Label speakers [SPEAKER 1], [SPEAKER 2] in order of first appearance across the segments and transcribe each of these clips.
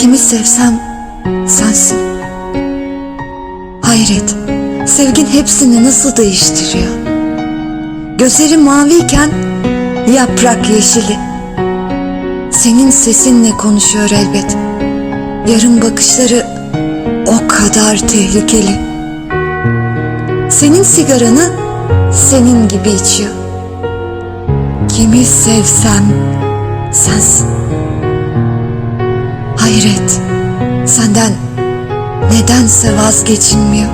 [SPEAKER 1] Kimi sevsem sensin. Hayret, sevgin hepsini nasıl değiştiriyor? Gözleri maviyken yaprak yeşili. Senin sesinle konuşuyor elbet. Yarın bakışları o kadar tehlikeli. Senin sigaranı senin gibi içiyor. Kimi sevsem sensin. Hayret, senden nedense vazgeçilmiyor.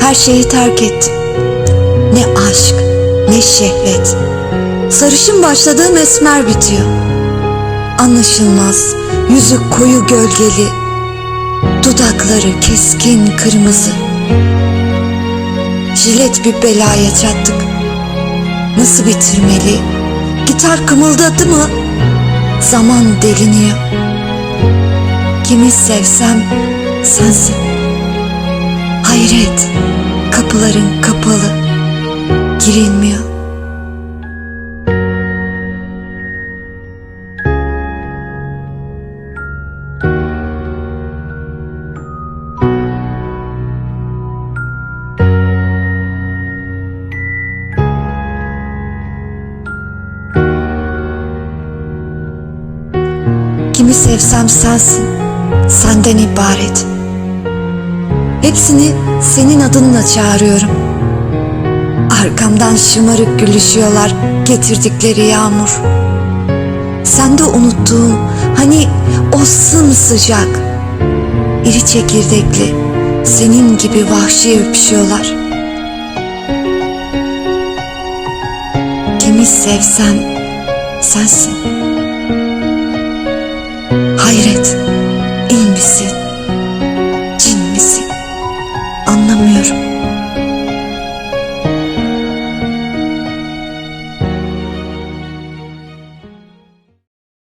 [SPEAKER 1] Her şeyi terk ettim. Ne aşk, ne şehvet. Sarışın başladığım esmer bitiyor. Anlaşılmaz, yüzü koyu gölgeli, dudakları keskin kırmızı. Jilet bir belaya çattık. Nasıl bitirmeli? Gitar kımıldadı mı? Zaman deliniyor. Kimi sevsem sensin. Hayret, kapıların kapalı, girilmiyor. Kimi sevsem sensin, senden ibaret. Hepsini senin adınla çağırıyorum. Arkamdan şımarık gülüşüyorlar getirdikleri yağmur. Sende unuttuğum hani o sımsıcak, iri çekirdekli, senin gibi vahşi öpüşüyorlar. Kimi sevsem sensin. Hayret, iyi misin? Cin misin? Anlamıyorum.